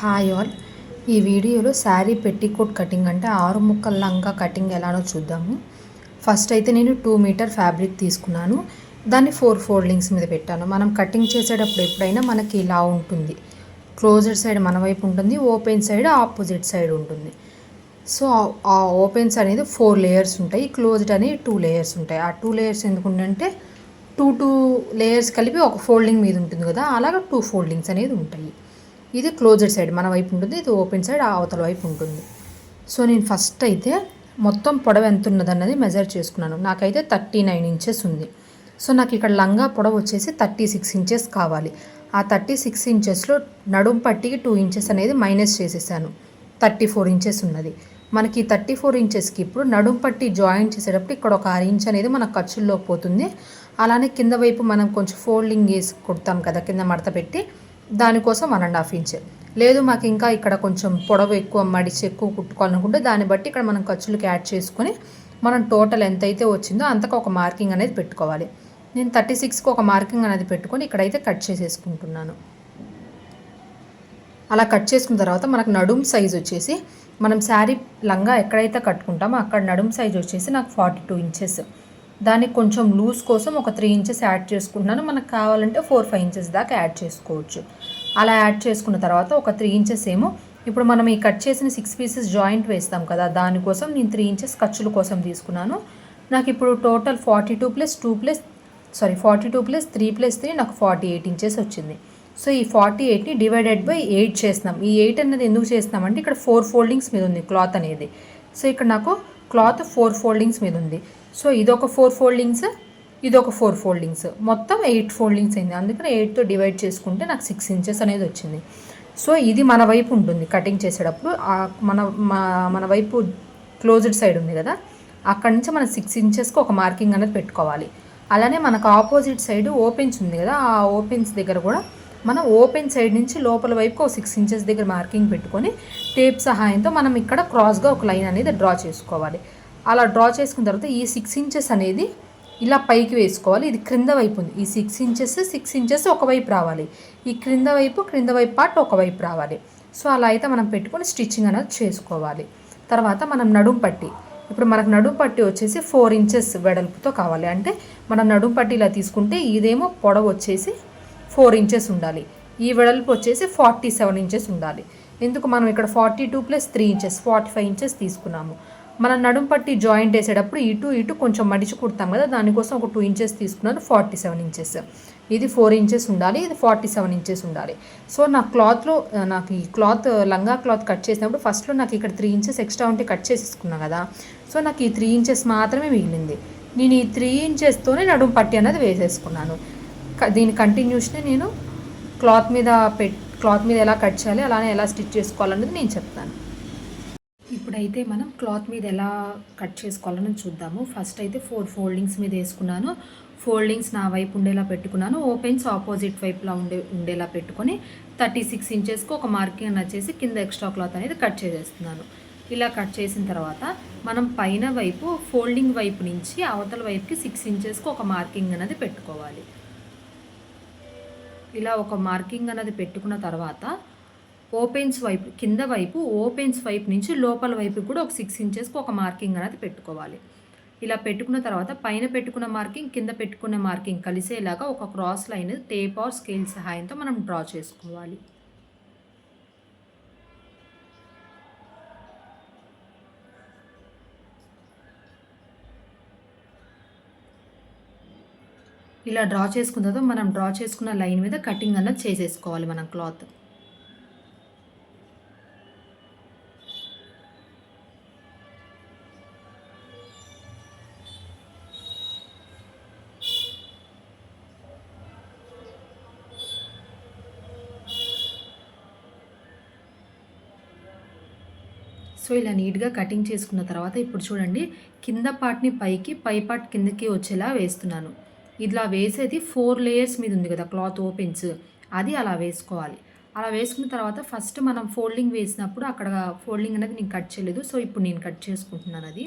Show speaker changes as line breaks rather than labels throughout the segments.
Hi all. ఈ వీడియోలో sari petticoat cutting అంటే ఆరు ముక్కల లంగా కటింగ్ ఎలానో చూద్దాము. ఫస్ట్ అయితే నేను టూ మీటర్ ఫ్యాబ్రిక్ తీసుకున్నాను. దాన్ని ఫోర్ ఫోల్డింగ్స్ మీద పెట్టాను. మనం కటింగ్ చేసేటప్పుడు ఎప్పుడైనా మనకి ఇలా ఉంటుంది. క్లోజర్ సైడ్ మన వైపు ఉంటుంది ఓపెన్ సైడ్ ఆపోజిట్ సైడ్ ఉంటుంది. సో ఆ ఓపెన్స్ అనేది ఫోర్ లేయర్స్ ఉంటాయి క్లోజ్డ్ అనేది టూ లేయర్స్ ఉంటాయి. ఆ టూ లేయర్స్ ఎందుకుంటే టూ టూ లేయర్స్ కలిపి ఒక ఫోల్డింగ్ మీద ఉంటుంది కదా అలాగే టూ ఫోల్డింగ్స్ అనేది ఉంటాయి. ఇది క్లోజ్డ్ సైడ్ మన వైపు ఉంటుంది ఇది ఓపెన్ సైడ్ అవతల వైపు ఉంటుంది. సో నేను ఫస్ట్ అయితే మొత్తం పొడవు ఎంత ఉన్నది అన్నది మెజర్ చేసుకున్నాను. నాకైతే థర్టీ నైన్ ఇంచెస్ ఉంది. సో నాకు ఇక్కడ లంగా పొడవు వచ్చేసి థర్టీ సిక్స్ ఇంచెస్ కావాలి. ఆ థర్టీ సిక్స్ ఇంచెస్లో నడుం పట్టికి టూ ఇంచెస్ అనేది మైనస్ చేసేసాను. థర్టీ ఫోర్ ఇంచెస్ ఉన్నది. మనకి థర్టీ ఫోర్ ఇంచెస్కి ఇప్పుడు నడుం పట్టి జాయిన్ చేసేటప్పుడు ఇక్కడ ఒక ఆరు ఇంచ్ అనేది మన ఖర్చుల్లో పోతుంది. అలానే కింద వైపు మనం కొంచెం ఫోల్డింగ్ వేసి కుడతాం కదా కింద మడత పెట్టి. దానికోసం వన్ అండ్ హాఫ్ ఇంచ్. లేదు మాకు ఇంకా ఇక్కడ కొంచెం పొడవు ఎక్కువ మడిచి ఎక్కువ కుట్టుకోవాలనుకుంటే దాన్ని బట్టి ఇక్కడ మనం ఖర్చులకు యాడ్ చేసుకొని మనం టోటల్ ఎంత అయితే వచ్చిందో అంతకు ఒక మార్కింగ్ అనేది పెట్టుకోవాలి. నేను థర్టీ సిక్స్కి ఒక మార్కింగ్ అనేది పెట్టుకొని ఇక్కడైతే కట్ చేసేసుకుంటున్నాను. అలా కట్ చేసుకున్న తర్వాత మనకు నడుం సైజ్ వచ్చేసి మనం శారీ లంగా ఎక్కడైతే కట్టుకుంటామో అక్కడ నడుం సైజ్ వచ్చేసి నాకు ఫార్టీ టూ ఇంచెస్. దానికి కొంచెం లూజ్ కోసం ఒక త్రీ ఇంచెస్ యాడ్ చేసుకుంటున్నాను. మనకు కావాలంటే ఫోర్ ఫైవ్ ఇంచెస్ దాకా యాడ్ చేసుకోవచ్చు. అలా యాడ్ చేసుకున్న తర్వాత ఒక త్రీ ఇంచెస్ ఏమో. ఇప్పుడు మనం ఈ కట్ చేసిన సిక్స్ పీసెస్ జాయింట్ వేస్తాం కదా దానికోసం నేను త్రీ ఇంచెస్ ఖర్చుల కోసం తీసుకున్నాను. నాకు ఇప్పుడు total forty two plus two plus sorry forty two plus three plus three నాకు ఫార్టీ ఎయిట్ ఇంచెస్ వచ్చింది. సో ఈ ఫార్టీ ఎయిట్ని డివైడెడ్ బై ఎయిట్ చేస్తున్నాం. ఈ ఎయిట్ అనేది ఎందుకు చేస్తున్నామంటే ఇక్కడ ఫోర్ ఫోల్డింగ్స్ మీద ఉంది క్లాత్ అనేది. సో ఇక్కడ నాకు క్లాత్ ఫోర్ ఫోల్డింగ్స్ మీద ఉంది. సో ఇదొక ఫోర్ ఫోల్డింగ్స్ ఇది ఒక ఫోర్ ఫోల్డింగ్స్. మొత్తం ఎయిట్ ఫోల్డింగ్స్ అయింది. అందుకని ఎయిట్తో డివైడ్ చేసుకుంటే నాకు సిక్స్ ఇంచెస్ అనేది వచ్చింది. సో ఇది మన వైపు ఉంటుంది కటింగ్ చేసేటప్పుడు. మన మన వైపు క్లోజ్డ్ సైడ్ ఉంది కదా అక్కడి నుంచి మనం సిక్స్ ఇంచెస్కి ఒక మార్కింగ్ అనేది పెట్టుకోవాలి. అలానే మనకు ఆపోజిట్ సైడ్ ఓపెన్స్ ఉంది కదా ఆ ఓపెన్స్ దగ్గర కూడా మనం ఓపెన్ సైడ్ నుంచి లోపల వైపు ఒక సిక్స్ ఇంచెస్ దగ్గర మార్కింగ్ పెట్టుకొని టేప్ సహాయంతో మనం ఇక్కడ క్రాస్గా ఒక లైన్ అనేది డ్రా చేసుకోవాలి. అలా డ్రా చేసుకున్న తర్వాత ఈ సిక్స్ ఇంచెస్ అనేది ఇలా పైకి వేసుకోవాలి. ఇది క్రింద వైపు ఉంది. ఈ సిక్స్ ఇంచెస్ సిక్స్ ఇంచెస్ ఒకవైపు రావాలి. ఈ క్రింద వైపు క్రింద వైపు పార్ట్ ఒకవైపు రావాలి. సో అలా అయితే మనం పెట్టుకొని స్టిచ్చింగ్ అనేది చేసుకోవాలి. తర్వాత మనం నడుం పట్టి ఇప్పుడు మనకు నడుం పట్టి వచ్చేసి ఫోర్ ఇంచెస్ వెడల్పుతో కావాలి. అంటే మనం నడుం పట్టి ఇలా తీసుకుంటే ఇదేమో పొడవు వచ్చేసి ఫోర్ ఇంచెస్ ఉండాలి. ఈ వెడల్పు వచ్చేసి ఫార్టీ సెవెన్ ఇంచెస్ ఉండాలి. ఎందుకు? మనం ఇక్కడ forty two plus three inches forty five inches తీసుకున్నాము. మన నడుం పట్టి జాయింట్ వేసేటప్పుడు ఇటు ఇటు కొంచెం మడిచి కుడతాం కదా దానికోసం ఒక టూ ఇంచెస్ తీసుకున్నాను ఫార్టీ సెవెన్ ఇంచెస్ ఇది ఫోర్ ఇంచెస్ ఉండాలి ఇది ఫార్టీ సెవెన్ ఇంచెస్ ఉండాలి. సో నా క్లాత్లో నాకు ఈ క్లాత్ లంగా క్లాత్ కట్ చేసినప్పుడు ఫస్ట్లో నాకు ఇక్కడ త్రీ ఇంచెస్ ఎక్స్ట్రా ఉంటే కట్ చేసేసుకున్నాను కదా. సో నాకు ఈ త్రీ ఇంచెస్ మాత్రమే మిగిలింది. నేను ఈ త్రీ ఇంచెస్తోనే నడుం పట్టి అనేది వేసేసుకున్నాను. దీని కంటిన్యూస్నే నేను క్లాత్ మీద పెట్ క్లాత్ మీద ఎలా కట్ చేయాలి అలానే ఎలా స్టిచ్ చేసుకోవాలన్నది నేను చెప్తాను. ఇప్పుడైతే మనం క్లాత్ మీద ఎలా కట్ చేసుకోవాలని చూద్దాము. ఫస్ట్ అయితే ఫోర్ ఫోల్డింగ్స్ మీద వేసుకున్నాను. ఫోల్డింగ్స్ నా వైపు ఉండేలా పెట్టుకున్నాను. ఓపెన్స్ ఆపోజిట్ వైపులా ఉండే ఉండేలా పెట్టుకొని థర్టీ సిక్స్ ఇంచెస్కి ఒక మార్కింగ్ వచ్చేసి కింద ఎక్స్ట్రా క్లాత్ అనేది కట్ చేసేస్తున్నాను. ఇలా కట్ చేసిన తర్వాత మనం పైన వైపు ఫోల్డింగ్ వైపు నుంచి అవతల వైపుకి సిక్స్ ఇంచెస్కి ఒక మార్కింగ్ అనేది పెట్టుకోవాలి. ఇలా ఒక మార్కింగ్ అనేది పెట్టుకున్న తర్వాత ఓపెన్స్ వైపు కింద వైపు ఓపెన్స్ వైపు నుంచి లోపల వైపు కూడా ఒక సిక్స్ ఇంచెస్కి ఒక మార్కింగ్ అనేది పెట్టుకోవాలి. ఇలా పెట్టుకున్న తర్వాత పైన పెట్టుకున్న మార్కింగ్ కింద పెట్టుకున్న మార్కింగ్ కలిసేలాగా ఒక cross line tape or scale సహాయంతో మనం డ్రా చేసుకోవాలి. ఇలా డ్రా చేసుకున్న తర్వాత మనం డ్రా చేసుకున్న లైన్ మీద కటింగ్ అన్నది చేసేసుకోవాలి మనం క్లాత్ సో ఇలా నీట్గా కటింగ్ చేసుకున్న తర్వాత ఇప్పుడు చూడండి కింద పార్ట్ని పైకి పై పార్ట్ కిందకి వచ్చేలా వేస్తున్నాను. ఇలా వేసేది ఫోర్ లేయర్స్ మీద ఉంది కదా క్లాత్ ఓపెన్స్. అది అలా వేసుకోవాలి. అలా వేసుకున్న తర్వాత ఫస్ట్ మనం ఫోల్డింగ్ వేసినప్పుడు అక్కడ ఫోల్డింగ్ అనేది నేను కట్ చేయలేదు. సో ఇప్పుడు నేను కట్ చేసుకుంటున్నాను అది.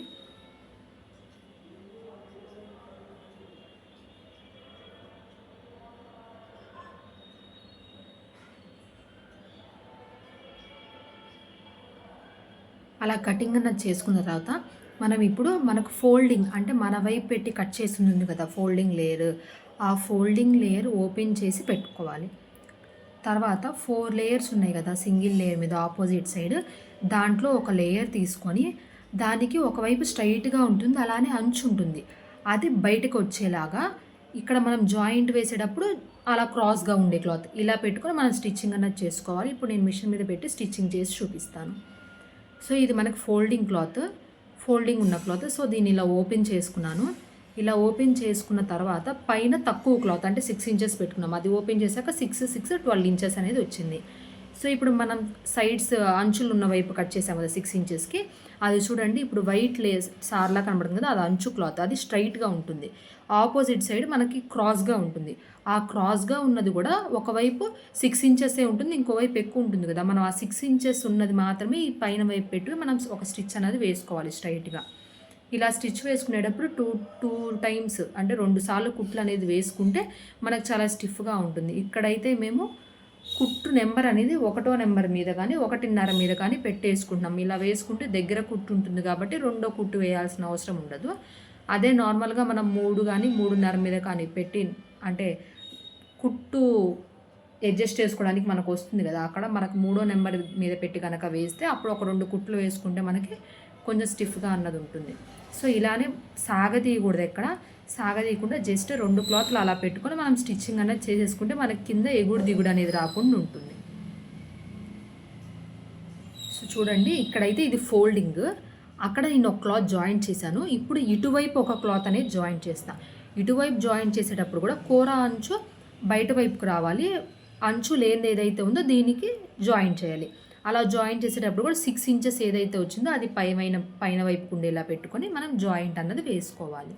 అలా కటింగ్ అన్నది చేసుకున్న తర్వాత మనం ఇప్పుడు మనకు ఫోల్డింగ్ అంటే మన వైపు పెట్టి కట్ చేస్తుంది కదా ఫోల్డింగ్ లేయర్. ఆ ఫోల్డింగ్ లేయర్ ఓపెన్ చేసి పెట్టుకోవాలి. తర్వాత ఫోర్ లేయర్స్ ఉన్నాయి కదా సింగిల్ లేయర్ మీద ఆపోజిట్ సైడ్. దాంట్లో ఒక లేయర్ తీసుకొని దానికి ఒకవైపు స్ట్రైట్గా ఉంటుంది అలానే అంచు ఉంటుంది. అది బయటకు వచ్చేలాగా ఇక్కడ మనం జాయింట్ వేసేటప్పుడు అలా క్రాస్గా ఉండే క్లాత్ ఇలా పెట్టుకొని మనం స్టిచ్చింగ్ అన్నది చేసుకోవాలి. ఇప్పుడు నేను మిషన్ మీద పెట్టి స్టిచ్చింగ్ చేసి చూపిస్తాను. సో ఇది మనకు ఫోల్డింగ్ క్లాత్ ఫోల్డింగ్ ఉన్న క్లాత్. సో దీన్ని ఇలా ఓపెన్ చేసుకున్నాను. ఇలా ఓపెన్ చేసుకున్న తర్వాత పైన తక్కువ క్లాత్ అంటే సిక్స్ ఇంచెస్ పెట్టుకున్నాం. అది ఓపెన్ చేశాక సిక్స్ సిక్స్ ట్వెల్వ్ ఇంచెస్ అనేది వచ్చింది. సో ఇప్పుడు మనం సైడ్స్ అంచులు ఉన్న వైపు కట్ చేసాం కదా సిక్స్ ఇంచెస్కి అది చూడండి ఇప్పుడు వైట్ లేస్ సార్లా కనబడుతుంది కదా అది అంచు క్లాత్ అది స్ట్రైట్గా ఉంటుంది. ఆపోజిట్ సైడ్ మనకి క్రాస్గా ఉంటుంది. ఆ క్రాస్గా ఉన్నది కూడా ఒకవైపు సిక్స్ ఇంచెసే ఉంటుంది ఇంకోవైపు ఎక్కువ ఉంటుంది కదా. మనం ఆ సిక్స్ ఇంచెస్ ఉన్నది మాత్రమే ఈ పైన వైపు పెట్టి మనం ఒక స్టిచ్ అనేది వేసుకోవాలి స్ట్రైట్గా ఇలా స్టిచ్ వేసుకునేటప్పుడు టూ టూ టైమ్స్ అంటే రెండు సార్లు కుట్లు అనేది వేసుకుంటే మనకు చాలా స్టిఫ్గా ఉంటుంది. ఇక్కడైతే మేము కుట్టు నెంబర్ అనేది ఒకటో నెంబర్ మీద కానీ ఒకటిన్నర మీద కానీ పెట్టేసుకుంటున్నాం. ఇలా వేసుకుంటే దగ్గర కుట్టు ఉంటుంది కాబట్టి రెండో కుట్టు వేయాల్సిన అవసరం ఉండదు. అదే నార్మల్గా మనం మూడు కానీ మూడున్నర మీద కానీ పెట్టి అంటే కుట్టు అడ్జస్ట్ చేసుకోవడానికి మనకు వస్తుంది కదా. అక్కడ మనకు మూడో నెంబర్ మీద పెట్టి కనుక వేస్తే అప్పుడు ఒక రెండు కుట్లు వేసుకుంటే మనకి కొంచెం స్టిఫ్గా అన్నది ఉంటుంది. సో ఇలానే సాగదీయకూడదు ఎక్కడ. సాగదీయకుండా జస్ట్ రెండు క్లాత్లు అలా పెట్టుకొని మనం స్టిచ్చింగ్ అనేది చేసేసుకుంటే మనకి కింద ఎగుడు దిగుడు అనేది రాకుండా ఉంటుంది. సో చూడండి ఇక్కడైతే ఇది ఫోల్డింగ్. అక్కడ నేను ఒక క్లాత్ జాయింట్ చేశాను. ఇప్పుడు ఇటువైపు ఒక క్లాత్ అనేది జాయింట్ చేస్తాను ఇటువైపు జాయింట్ చేసేటప్పుడు కూడా కూర అంచు బయట వైపుకు రావాలి. అంచు లేనిది ఏదైతే ఉందో దీనికి జాయింట్ చేయాలి. అలా జాయింట్ చేసేటప్పుడు కూడా సిక్స్ ఇంచెస్ ఏదైతే వచ్చిందో అది పైన పైన వైపుకు ఉండేలా పెట్టుకొని మనం జాయింట్ అన్నది వేసుకోవాలి.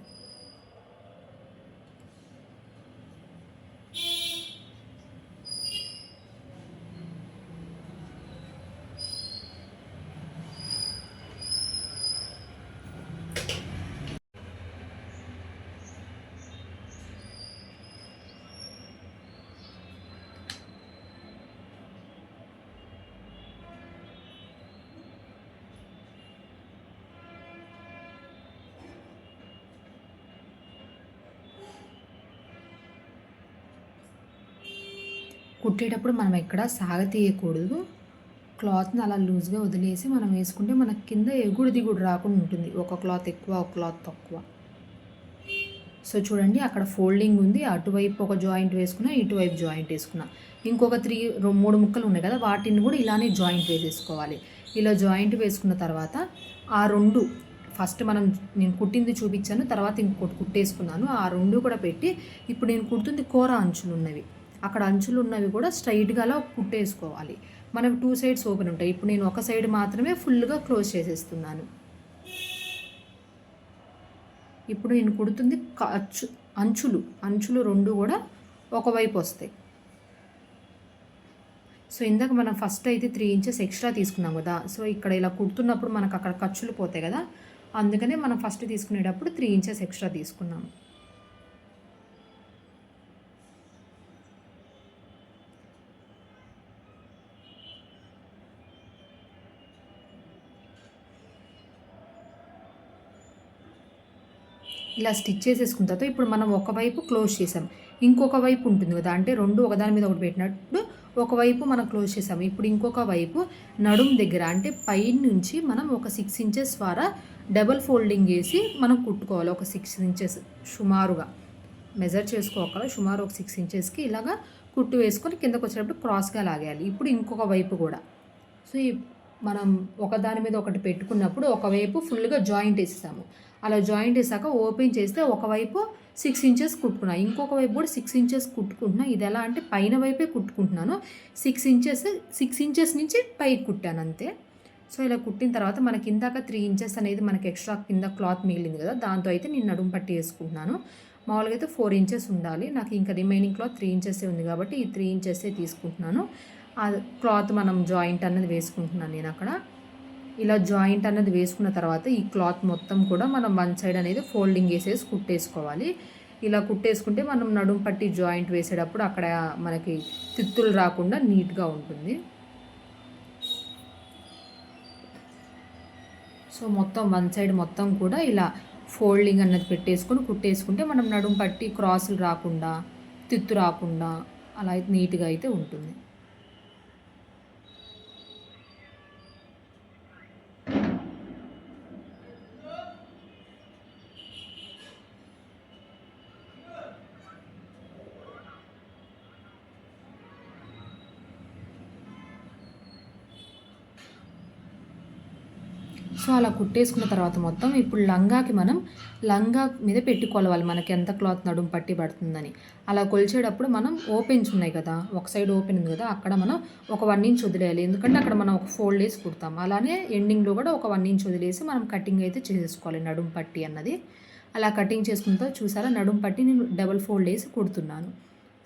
కుట్టేటప్పుడు మనం ఎక్కడ సాగ తీయకూడదు క్లాత్ని అలా లూజ్గా వదిలేసి మనం వేసుకుంటే మన కింద ఎగుడు దిగుడు రాకుండా ఉంటుంది. ఒక క్లాత్ ఎక్కువ ఒక క్లాత్ తక్కువ. సో చూడండి అక్కడ ఫోల్డింగ్ ఉంది. అటువైపు ఒక జాయింట్ వేసుకున్నా ఇటువైపు జాయింట్ వేసుకున్నా. ఇంకొక త్రీ మూడు ముక్కలు ఉన్నాయి కదా వాటిని కూడా ఇలానే జాయింట్ వేసేసుకోవాలి. ఇలా జాయింట్ వేసుకున్న తర్వాత ఆ రెండు ఫస్ట్ మనం నేను కుట్టింది చూపించాను తర్వాత ఇంకొకటి కుట్టేసుకున్నాను. ఆ రెండు కూడా పెట్టి ఇప్పుడు నేను కుడుతుంది కూర అంచులు ఉన్నవి. అక్కడ అంచులు ఉన్నవి కూడా స్ట్రైట్గా అలా కుట్టేసుకోవాలి. మనకు టూ సైడ్స్ ఓపెన్ ఉంటాయి. ఇప్పుడు నేను ఒక సైడ్ మాత్రమే ఫుల్గా క్లోజ్ చేసేస్తున్నాను. ఇప్పుడు నేను కుడుతుంది అచ్చు అంచులు. అంచులు రెండు కూడా ఒకవైపు వస్తాయి. సో ఇందాక మనం ఫస్ట్ అయితే త్రీ ఇంచెస్ ఎక్స్ట్రా తీసుకున్నాం కదా. సో ఇక్కడ ఇలా కుడుతున్నప్పుడు మనకు అక్కడ ఖర్చులు పోతాయి కదా. అందుకనే మనం ఫస్ట్ తీసుకునేటప్పుడు త్రీ ఇంచెస్ ఎక్స్ట్రా తీసుకున్నాము ఇలా స్టిచ్ చేసేసుకున్న తర్వాత ఇప్పుడు మనం ఒకవైపు క్లోజ్ చేసాం. ఇంకొక వైపు ఉంటుంది కదా అంటే రెండు ఒకదాని మీద ఒకటి పెట్టినప్పుడు ఒకవైపు మనం క్లోజ్ చేసాం. ఇప్పుడు ఇంకొక వైపు నడుం దగ్గర అంటే పై నుంచి మనం ఒక సిక్స్ ఇంచెస్ ద్వారా డబల్ ఫోల్డింగ్ వేసి మనం కుట్టుకోవాలి. ఒక సిక్స్ ఇంచెస్ సుమారుగా. మెజర్ చేసుకోవాలి. సుమారు ఒక సిక్స్ ఇంచెస్కి ఇలాగా కుట్టు వేసుకొని కిందకు వచ్చేటప్పుడు క్రాస్గా లాగేయాలి. ఇప్పుడు ఇంకొక వైపు కూడా. సో ఈ మనం ఒకదాని మీద ఒకటి పెట్టుకున్నప్పుడు ఒకవైపు ఫుల్గా జాయింట్ వేసేసాము అలా జాయింట్ వేసాక ఓపెన్ చేస్తే ఒకవైపు సిక్స్ ఇంచెస్ కుట్టుకున్నా ఇంకొక వైపు కూడా సిక్స్ ఇంచెస్ కుట్టుకుంటున్నా. ఇది ఎలా అంటే పైన వైపే కుట్టుకుంటున్నాను. సిక్స్ ఇంచెస్ సిక్స్ ఇంచెస్ నుంచి పైకి కుట్టాను అంతే. సో ఇలా కుట్టిన తర్వాత మనకి ఇందాక త్రీ ఇంచెస్ అనేది మనకి ఎక్స్ట్రా కింద క్లాత్ మిగిలింది కదా దాంతో అయితే నేను నడుము పట్టి వేసుకుంటున్నాను. మామూలుగా అయితే ఫోర్ ఇంచెస్ ఉండాలి. నాకు ఇంకా రిమైనింగ్ క్లాత్ త్రీ ఇంచెస్ ఉంది కాబట్టి ఈ త్రీ ఇంచెస్ తీసుకుంటున్నాను. ఆ క్లాత్ మనం జాయింట్ అన్నది వేసుకుంటున్నాను నేను అక్కడ. ఇలా జాయింట్ అన్నది వేసుకున్న తర్వాత ఈ క్లాత్ మొత్తం కూడా మనం వన్ సైడ్ అనేది ఫోల్డింగ్ వేసేసి కుట్టేసుకోవాలి. ఇలా కుట్టేసుకుంటే మనం నడుం పట్టి జాయింట్ వేసేటప్పుడు అక్కడ మనకి తిత్తులు రాకుండా నీట్గా ఉంటుంది. సో మొత్తం వన్ సైడ్ మొత్తం కూడా ఇలా ఫోల్డింగ్ అన్నది పెట్టేసుకొని కుట్టేసుకుంటే మనం నడుము పట్టి క్రాసులు రాకుండా తిత్తు రాకుండా అలా అయితే నీట్గా అయితే ఉంటుంది. సో అలా కుట్టేసుకున్న తర్వాత మొత్తం ఇప్పుడు లంగాకి మనం లంగా మీద పెట్టి కొలవాలి మనకి ఎంత క్లాత్ నడుము పట్టి పడుతుందని. అలా కొలిచేటప్పుడు మనం ఓపెన్స్ ఉన్నాయి కదా ఒక సైడ్ ఓపెన్ ఉంది కదా అక్కడ మనం ఒక వన్ ఇంచ్ వదిలేయాలి. ఎందుకంటే అక్కడ మనం ఒక ఫోల్డ్ వేసి కుడతాం. అలానే ఎండింగ్లో కూడా ఒక వన్ ఇంచ్ వదిలేసి మనం కటింగ్ అయితే చేసుకోవాలి నడుము పట్టి అన్నది. అలా కటింగ్ చేసుకుంటూ చూసారా నడుము పట్టి నేను డబల్ ఫోల్డ్ వేసి కుడుతున్నాను.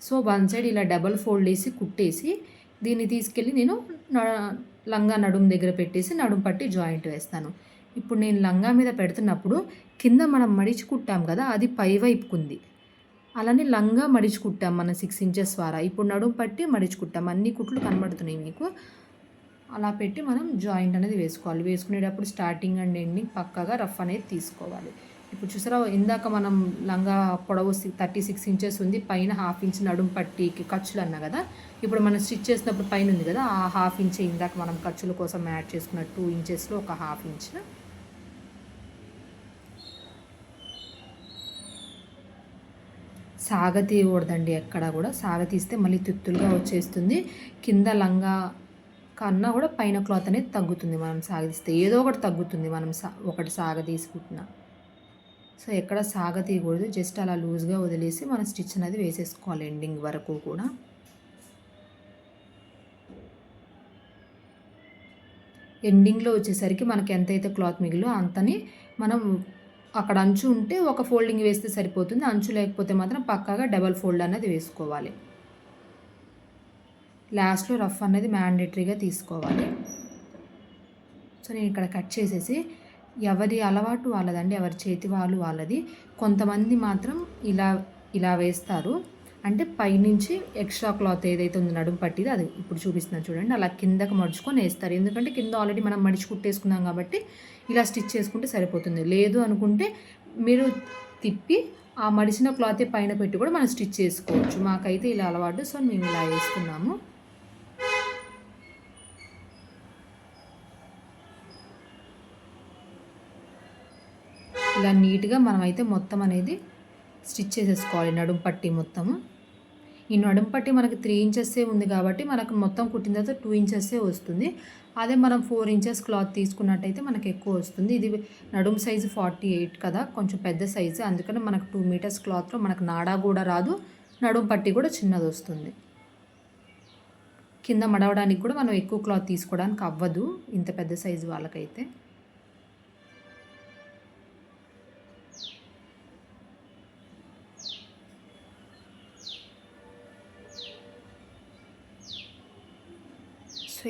సో వన్ సైడ్ ఇలా డబల్ ఫోల్డ్ వేసి కుట్టేసి దీన్ని తీసుకెళ్ళి నేను లంగా నడుము దగ్గర పెట్టేసి నడుము పట్టి జాయింట్ వేస్తాను. ఇప్పుడు నేను లంగా మీద పెడుతున్నప్పుడు కింద మనం మడిచి కుట్టాం కదా అది పై వైపుకుంది. అలానే లంగా మడిచి కుట్టాం మన సిక్స్ ఇంచెస్ ద్వారా. ఇప్పుడు నడుము పట్టి మడిచి కుట్టాం అన్ని కుట్లు కనబడుతున్నాయి మీకు. అలా పెట్టి మనం జాయింట్ అనేది వేసుకోవాలి. వేసుకునేటప్పుడు స్టార్టింగ్ అండ్ ఎండింగ్ పక్కగా రఫ్ అనేది తీసుకోవాలి. ఇప్పుడు చూసారా ఇందాక మనం లంగా పొడవు థర్టీ సిక్స్ ఇంచెస్ ఉంది పైన హాఫ్ ఇంచ్ నడుము పట్టికి ఖర్చులు అన్నా కదా ఇప్పుడు మనం స్టిచ్ చేసినప్పుడు పైన ఉంది కదా ఆ హాఫ్ ఇంచ్ ఇందాక మనం ఖర్చుల కోసం యాడ్ చేసుకున్న టూ ఇంచెస్లో ఒక హాఫ్ ఇంచ్. సాగతీయకూడదండి ఎక్కడ కూడా సాగతీస్తే మళ్ళీ తిత్తులుగా వచ్చేస్తుంది. కింద లంగా కన్నా కూడా పైన క్లాత్ అనేది తగ్గుతుంది మనం సాగదీస్తే ఏదో ఒకటి తగ్గుతుంది మనం సా ఒకటి సాగతీసుకుంటున్నా సో ఎక్కడ సాగతీయకూడదు. జస్ట్ అలా లూజ్గా వదిలేసి మనం స్టిచ్ అనేది వేసేసుకోవాలి ఎండింగ్ వరకు కూడా. ఎండింగ్లో వచ్చేసరికి మనకి ఎంతైతే క్లాత్ మిగిలో అంతని మనం అక్కడ అంచు ఉంటే ఒక ఫోల్డింగ్ వేస్తే సరిపోతుంది. అంచు లేకపోతే మాత్రం పక్కాగా డబల్ ఫోల్డ్ అనేది వేసుకోవాలి. లాస్ట్లో రఫ్ అనేది మ్యాండేటరీగా తీసుకోవాలి. సో నేను ఇక్కడ కట్ చేసేసి ఎవరి అలవాటు వాళ్ళదండి ఎవరి చేతి వాళ్ళు వాళ్ళది. కొంతమంది మాత్రం ఇలా ఇలా వేస్తారు. అంటే పైనుంచి ఎక్స్ట్రా క్లాత్ ఏదైతే ఉందో నడుము పట్టిది అది ఇప్పుడు చూపిస్తున్నాను చూడండి. అలా కిందకి మడుచుకొని వేస్తారు. ఎందుకంటే కింద ఆల్రెడీ మనం మడిచి కుట్టేసుకున్నాం కాబట్టి ఇలా స్టిచ్ చేసుకుంటే సరిపోతుంది. లేదు అనుకుంటే మీరు తిప్పి ఆ మడిచిన క్లాతే పైన పెట్టి కూడా మనం స్టిచ్ చేసుకోవచ్చు. మాకైతే ఇలా అలవాటు సో మేము ఇలా వేస్తున్నాము. ఇలా నీట్గా మనమైతే మొత్తం అనేది స్టిచ్ చేసేసుకోవాలి. నడుం పట్టి మొత్తము. ఈ నడుం పట్టి మనకి త్రీ ఇంచెస్సే ఉంది కాబట్టి మనకు మొత్తం కుట్టిన తర్వాత టూ ఇంచెస్సే వస్తుంది. అదే మనం ఫోర్ ఇంచెస్ క్లాత్ తీసుకున్నట్టయితే మనకు ఎక్కువ వస్తుంది. ఇది నడుం సైజు ఫార్టీ ఎయిట్ కదా కొంచెం పెద్ద సైజు. అందుకని మనకు టూ మీటర్స్ క్లాత్లో మనకు నాడా కూడా రాదు నడుం పట్టి కూడా చిన్నది వస్తుంది. కింద మడవడానికి కూడా మనం ఎక్కువ క్లాత్ తీసుకోవడానికి అవ్వదు ఇంత పెద్ద సైజు వాళ్ళకైతే.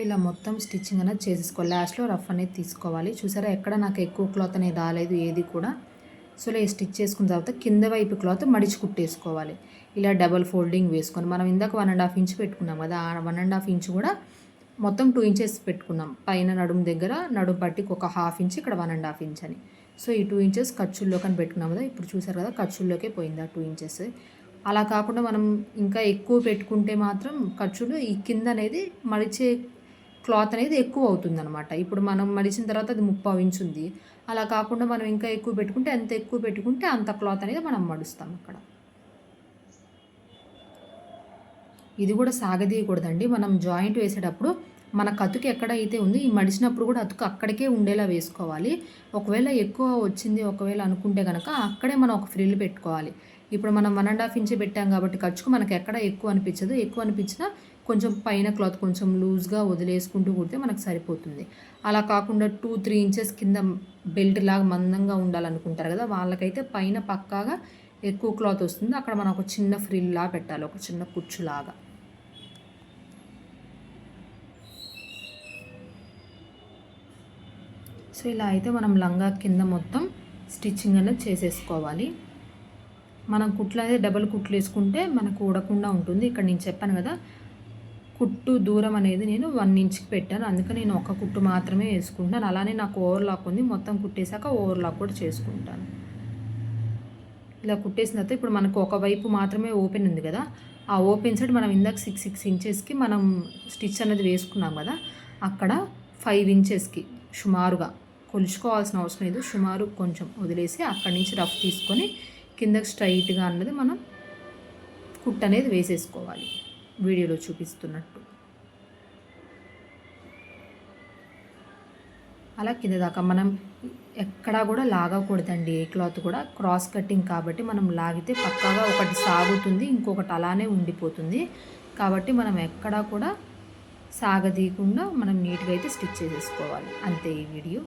ఇలా మొత్తం స్టిచ్చింగ్ అనేది చేసేసుకోవాలి. లాస్ట్లో రఫ్ అనేది తీసుకోవాలి. చూసారా? ఎక్కడ నాకు ఎక్కువ క్లాత్ అనేది రాలేదు ఏది కూడా. సో ఇలా స్టిచ్ చేసుకున్న తర్వాత కింద వైపు క్లాత్ మడిచి కుట్టేసుకోవాలి. ఇలా డబల్ ఫోల్డింగ్ వేసుకొని మనం ఇందాక వన్ అండ్ హాఫ్ ఇంచ్ పెట్టుకున్నాం కదా ఆ వన్ అండ్ హాఫ్ ఇంచ్ కూడా మొత్తం టూ ఇంచెస్ పెట్టుకున్నాం. పైన నడుము దగ్గర నడుము పట్టికి ఒక హాఫ్ ఇంచ్ ఇక్కడ వన్ అండ్ హాఫ్ ఇంచ్ అని. సో ఈ టూ ఇంచెస్ ఖర్చుల్లోకి అని పెట్టుకున్నాం కదా ఇప్పుడు చూసారు కదా ఖర్చుల్లోకే పోయింది ఆ టూ ఇంచెస్. అలా కాకుండా మనం ఇంకా ఎక్కువ పెట్టుకుంటే మాత్రం ఖర్చులు ఈ కింద అనేది మడిచే క్లాత్ అనేది ఎక్కువ అవుతుంది అనమాట ఇప్పుడు మనం మడిచిన తర్వాత అది ముప్పావు ఇంచు ఉంది. అలా కాకుండా మనం ఇంకా ఎక్కువ పెట్టుకుంటే ఎంత ఎక్కువ పెట్టుకుంటే అంత క్లాత్ అనేది మనం మడుస్తాం అక్కడ. ఇది కూడా సాగదీయకూడదండి. మనం జాయింట్ వేసేటప్పుడు మన కతుకు ఎక్కడైతే ఉంది ఈ మడిచినప్పుడు కూడా అతుకు అక్కడికే ఉండేలా వేసుకోవాలి. ఒకవేళ ఎక్కువ వచ్చింది ఒకవేళ అనుకుంటే కనుక అక్కడే మనం ఒక ఫ్రిల్ పెట్టుకోవాలి. ఇప్పుడు మనం వన్ అండ్ హాఫ్ ఇంచే పెట్టాం కాబట్టి ఖర్చుకు మనకి ఎక్కడ ఎక్కువ అనిపించదు. ఎక్కువ అనిపించినా కొంచెం పైన క్లాత్ కొంచెం లూజ్గా వదిలేసుకుంటూ కుడితే మనకు సరిపోతుంది. అలా కాకుండా టూ త్రీ ఇంచెస్ కింద బెల్ట్ లాగా మందంగా ఉండాలనుకుంటారు కదా వాళ్ళకైతే పైన పక్కాగా ఎక్కువ క్లాత్ వస్తుంది. అక్కడ మనం ఒక చిన్న ఫ్రిల్లా పెట్టాలి ఒక చిన్న కుచ్చులాగా సో ఇలా అయితే మనం లంగా కింద మొత్తం స్టిచ్చింగ్ అనేది చేసేసుకోవాలి. మనం కుట్లు అయితే డబల్ కుట్లు వేసుకుంటే మనకు ఊడకుండా ఉంటుంది. ఇక్కడ నేను చెప్పాను కదా కుట్టు దూరం అనేది నేను వన్ ఇంచ్కి పెట్టాను. అందుకని నేను ఒక కుట్టు మాత్రమే వేసుకుంటాను. అలానే నాకు ఓవర్లాక్ ఉంది. మొత్తం కుట్టేశాక ఓవర్లాక్ కూడా చేసుకుంటాను. ఇలా కుట్టేసిన తర్వాత ఇప్పుడు మనకు ఒకవైపు మాత్రమే ఓపెన్ ఉంది కదా. ఆ ఓపెన్ సైడ్ మనం ఇందాక సిక్స్ సిక్స్ ఇంచెస్కి మనం స్టిచ్ అనేది వేసుకున్నాం కదా. అక్కడ ఫైవ్ ఇంచెస్కి సుమారుగా కొలుచుకోవాల్సిన అవసరం లేదు. సుమారు కొంచెం వదిలేసి అక్కడి నుంచి రఫ్ తీసుకొని కిందకి స్ట్రైట్గా అన్నది మనం కుట్ అనేది వేసేసుకోవాలి. వీడియోలో చూపిస్తున్నట్టు. అలా కింద దాకా మనం ఎక్కడా కూడా లాగకూడదండి. ఏ క్లాత్ కూడా క్రాస్ కటింగ్ కాబట్టి మనం లాగితే పక్కాగా ఒకటి సాగుతుంది ఇంకొకటి అలానే ఉండిపోతుంది. కాబట్టి మనం ఎక్కడా కూడా సాగదీయకుండా మనం నీట్గా అయితే స్టిచ్ చేసేసుకోవాలి. అంతే ఈ వీడియో.